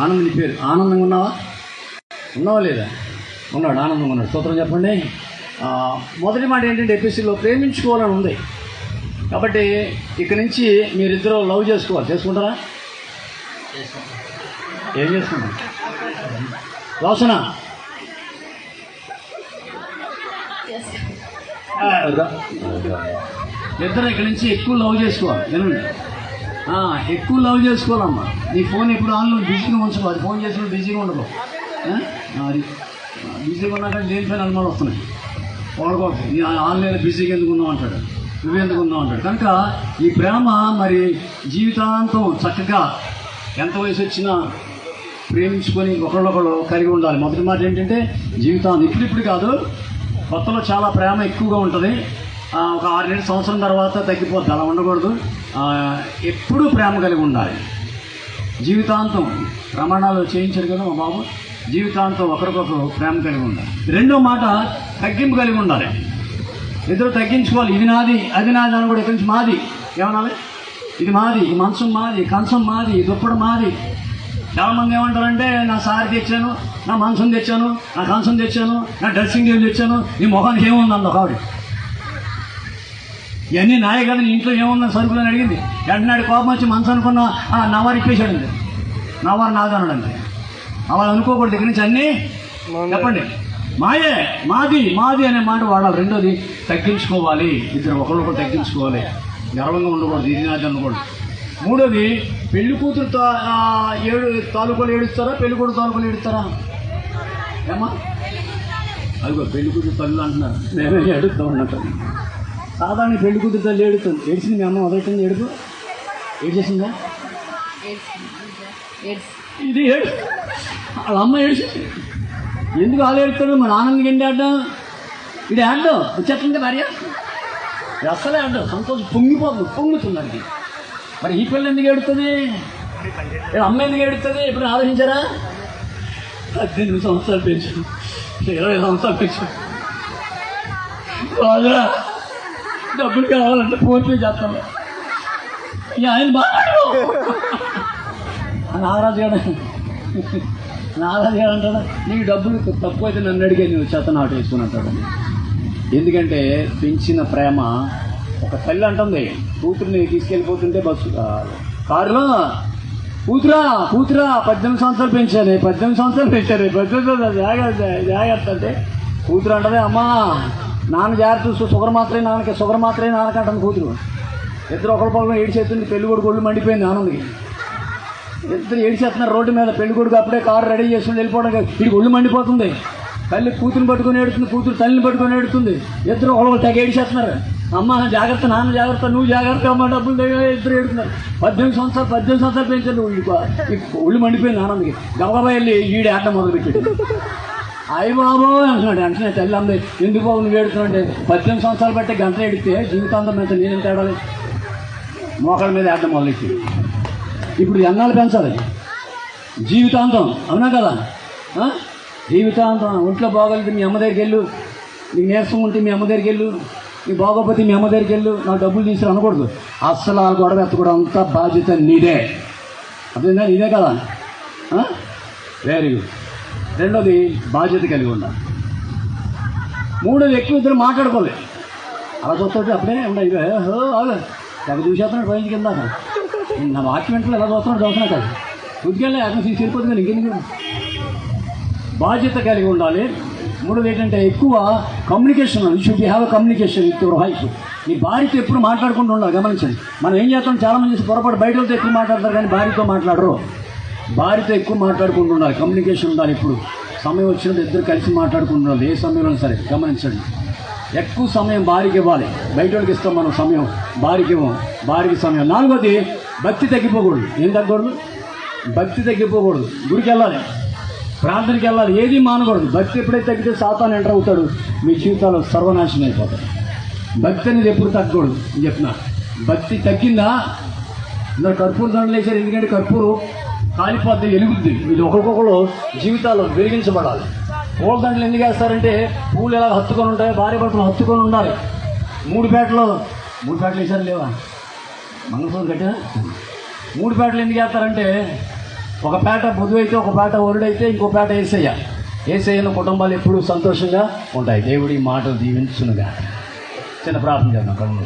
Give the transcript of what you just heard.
ఆనందం నీ పేరు. ఆనందంగా ఉన్నావా? ఉన్నావా లేదా? ఉన్నాడు ఆనందంగా ఉన్నాడు. సూత్రం చెప్పండి. మొదటి మాట ఏంటంటే ఎపిసిలో ప్రేమించుకోవాలని ఉంది. కాబట్టి ఇక్కడి నుంచి మీరిద్దరూ లవ్ చేసుకోవాలి. చేసుకుంటారా? ఏం చేసుకుంటారు? రోషన ఇద్దరు ఇక్కడి నుంచి ఎక్కువ లవ్ చేసుకోవాలి. వినండి. ఎక్కువ లవ్ చేసుకోవాలమ్మా. నీ ఫోన్ ఎప్పుడు ఆన్లో బిజీగా ఉంచుకో అది ఫోన్ చేసిన బిజీగా ఉండదు అది బిజీగా ఉన్నాక దేనిపైన అనుమానం వస్తున్నాయి. వాడుకోవచ్చు నీ ఆన్లైన్ బిజీగా ఎందుకు ఉన్నావు అంటాడు. నువ్వు ఎందుకు ఉన్నావు అంటాడు. కనుక ఈ ప్రేమ మరి జీవితాంతం చక్కగా ఎంత వయసు వచ్చినా ప్రేమించుకొని ఒకళ్ళొకళ్ళు కలిగి ఉండాలి. మొదటి మాట ఏంటంటే జీవితాన్ని ఇప్పుడిప్పుడు కాదు కొత్తలో చాలా ప్రేమ ఎక్కువగా ఉంటుంది. ఒక ఆరేడు సంవత్సరం తర్వాత తగ్గిపోద్ది అలా ఉండకూడదు. ఎప్పుడూ ప్రేమ కలిగి ఉండాలి. జీవితాంతం ప్రమాణాలు చేయించారు కదా మా బాబు. జీవితాంతం ఒకరికొకరు ప్రేమ కలిగి ఉండాలి. రెండో మాట తగ్గింపు కలిగి ఉండాలి. ఇద్దరు తగ్గించుకోవాలి. ఇది నాది అది నాది అని కూడా ఇక్కడి నుంచి మాది? ఏమనాలి? ఇది మాది ఈ మంచం మాది కంచం మాది ఈ దుప్పడు మాది. చాలామంది ఏమంటారంటే నా సారి తెచ్చాను నా మంచం తెచ్చాను నా కంచం తెచ్చాను నా డ్రెస్సింగ్ టేబుల్ తెచ్చాను నీ మొహానికి ఏముంది అంద కావిడ ఇవన్నీ నాయే కదా నీ ఇంట్లో ఏముందని సరుకులని అడిగింది. వెంటనే కోపం వచ్చి మనసు అనుకున్న ఆ నవారు ఇప్పేశాడు అంతే. నవారు నాది అన్నాడు అంతే అలా అనుకోకూడదు దగ్గర నుంచి అన్నీ. చెప్పండి. మాయే మాది మాది అనే మాట వాడాలి. రెండోది తగ్గించుకోవాలి. ఇద్దరు ఒకరికొకరు తగ్గించుకోవాలి. గర్వంగా ఉండకూడదు ఇది నాది అనకూడదు మూడోది పెళ్ళి కూతురు ఏడు తాలూకాలు ఏడుస్తారా? పెళ్ళి కొడుకు తాలూకాలు ఏడుస్తారా? ఏమా అదిగో పెళ్ళి కూతురు తల్లి అంటున్నారు. మేమే ఏడుస్తాం అన్నట్టు సాధారణ పెళ్ళి కూతురు తల్లి ఏడుతుంది ఏడిచింది మీ అమ్మ మొదలెట్టింది ఏడుపు? ఏడ్చేసిందా? ఇది ఏడు. వాళ్ళ అమ్మ ఏడిచింది. ఎందుకు వాళ్ళు ఏడుతాడు మన ఆనందం ఏంటి ఆడడం? ఇది ఆడడం? వచ్చేస్తుంది భార్య? అస్సలే ఆడడం. సంతోషం పొంగిపోతుంది పొంగుతుంది మరి ఈ పిల్ల ఎందుకు ఏడుతుంది అమ్మ ఎందుకు ఏడుతుంది ఎప్పుడు ఆలోచించారా? పద్దెనిమిది సంవత్సరాలు పెంచు ఇరవై సంవత్సరాలు పెంచు రాజా డబ్బులు కావాలంటే ఫోన్ పే చేస్తాను ఇక ఆయన బాగాడు నాగరాజు గారు నాగరాజు గారు అంటాడు నీకు డబ్బులు తక్కువ అయితే నన్ను అడిగే నువ్వు చేత నాటు వేసుకుని అంటాడు. ఎందుకంటే పెంచిన ప్రేమ ఒక తల్లి అంటుంది. కూతుర్ని తీసుకెళ్ళిపోతుంటే బస్సు కారులో కూతురా కూతురా పద్దెనిమిది సంవత్సరాలు పెంచారు పద్దెనిమిది సంవత్సరాలు పెంచారు పద్దెనిమిది సంవత్సరాలు జాగ్రత్త జాగ్రత్త అంటే కూతురు అంటది అమ్మా నాన్న జాగ్రత్త సు- షుగర్ మాత్రమే నాన్నకి షుగర్ మాత్రమే నాన్నకంటుంది కూతురు. ఇద్దరు ఒకరి పక్కన ఏడిచేస్తుంది పెళ్ళి కొడుకు ఒళ్ళు మండిపోయింది ఆనందకి ఇద్దరు ఏడిచేస్తున్నారు రోడ్డు మీద పెళ్ళి కొడుకు అప్పుడే కారు రెడీ చేసుకుని వెళ్ళిపోవడం వీడికి ఒళ్ళు మండిపోతుంది. తల్లి కూతురుని పట్టుకొని ఏడుతుంది కూతురు తల్లిని పట్టుకొని ఏడుతుంది ఇద్దరు ఒకళ్ళు తెగ ఏడిచేస్తున్నారు అమ్మ జాగ్రత్త నాన్న జాగ్రత్త నువ్వు జాగ్రత్త అమ్మ డబ్బులు దగ్గర ఇద్దరు ఏడుతున్నారు పద్దెనిమిది సంవత్సరాలు పద్దెనిమిది సంవత్సరాలు పెంచారు ఒళ్ళు మండిపోయింది ఆనందకి గబగబా వెళ్ళి ఈడు ఆట మొదలుపెట్టాడు. అయ్య బాబు అంటున్నాడు. వెంటనే తల్లి అంది ఎందుకు బాబు నువ్వు ఏడుతున్నాడు పద్దెనిమిది సంవత్సరాలు బట్టి గంట ఏడితే జీవితాంతం మీద నేను తేడాలి? మోకాళ్ళ మీద ఆడడం మొదలెట్టి ఇప్పుడు ఎన్నాళ్ళు పెంచాలి? జీవితాంతం అవునా కదా? జీవితాంతం ఒంట్లో బాగోలేదు మీ అమ్మ దగ్గరికి వెళ్ళు. నీకు నీరసం ఉంటే మీ అమ్మ దగ్గరికి వెళ్ళు. నీ బాగోపోతే మీ అమ్మ దగ్గరికి వెళ్ళు. నాకు డబ్బులు తీసుకుని అనకూడదు అస్సలు ఆ గొడవ ఎత్తకూడదు. అంతా బాధ్యత నీదే. అర్థమైందా? నీదే కదా? వెరీ గుడ్ రెండోది బాధ్యత కలిగి ఉండాలి. మూడోది ఎక్కువ ఇద్దరు మాట్లాడుకోవాలి. అలా చూస్తుంటే అప్పుడే ఉండే ఇవే హో అదే తెగ చూసేస్తున్నాడు పైన కింద. నా వాచ్మెంట్లో ఎలా చూస్తున్నాడు చూస్తున్నా కాదు. ఉద్యోగాలే అక్కడ సరిపోతుంది కానీ ఇంకెందుకు? బాధ్యత కలిగి ఉండాలి. మూడోది ఏంటంటే ఎక్కువ communication you should have communication with your wife మీ భార్యతో ఎప్పుడు మాట్లాడుకుంటూ ఉండాలి. గమనించండి. మనం ఏం చేస్తాం? చాలా మంది పొరపాటు బయట ఎక్కువ మాట్లాడతారు కానీ భార్యతో మాట్లాడరు. భార్యతో ఎక్కువ మాట్లాడుకుంటూ ఉండాలి కమ్యూనికేషన్ ఉండాలి ఇప్పుడు. సమయం వచ్చినప్పుడు ఇద్దరు కలిసి మాట్లాడుకుంటున్నారు. ఏ సమయంలో సరే గమనించండి. ఎక్కువ సమయం భార్యకి ఇవ్వాలి. బయట వాళ్ళకి ఇస్తాం మనం సమయం. భార్యకి ఇవ్వం. భార్యకి సమయం. నాలుగోది భక్తి తగ్గిపోకూడదు. ఏం తగ్గకూడదు? భక్తి తగ్గిపోకూడదు. గుడికి వెళ్ళాలి. ప్రార్థనకి వెళ్ళాలి. ఏది మానకూడదు. భక్తి ఎప్పుడైతే తగ్గితే సాతాను ఎంటర్ అవుతాడు. మీ జీవితాలు సర్వనాశనం అయిపోతాడు భక్తి అనేది ఎప్పుడు తగ్గకూడదు. అని చెప్తున్నా. భక్తి తగ్గిందా? ఇందులో కర్పూర దండలు వేసారు ఎందుకంటే కర్పూరం కాలిపోద్ది ఎలుగుద్ది. ఇది ఒకరికొకరు జీవితాలు వెలిగించబడాలి. పూలదండలు ఎందుకు వేస్తారంటే పూలు ఎలా హత్తుకొని ఉంటాయి భార్య భర్తలు హత్తుకొని ఉండాలి. మూడు పేటలు మూడు పేటలు వేసారు లేవా? మంగళసూత్రం కట్టా మూడు పేటలు ఎందుకు వేస్తారంటే ఒక పేట బుధువైతే ఒక పేట వరుడైతే ఇంకో పేట ఏసయ్య. వేసేయన కుటుంబాలు ఎప్పుడూ సంతోషంగా ఉంటాయి. దేవుడి మాటలు దీవించునుగా చిన్న ప్రార్థన చేద్దాం. కళ్ళు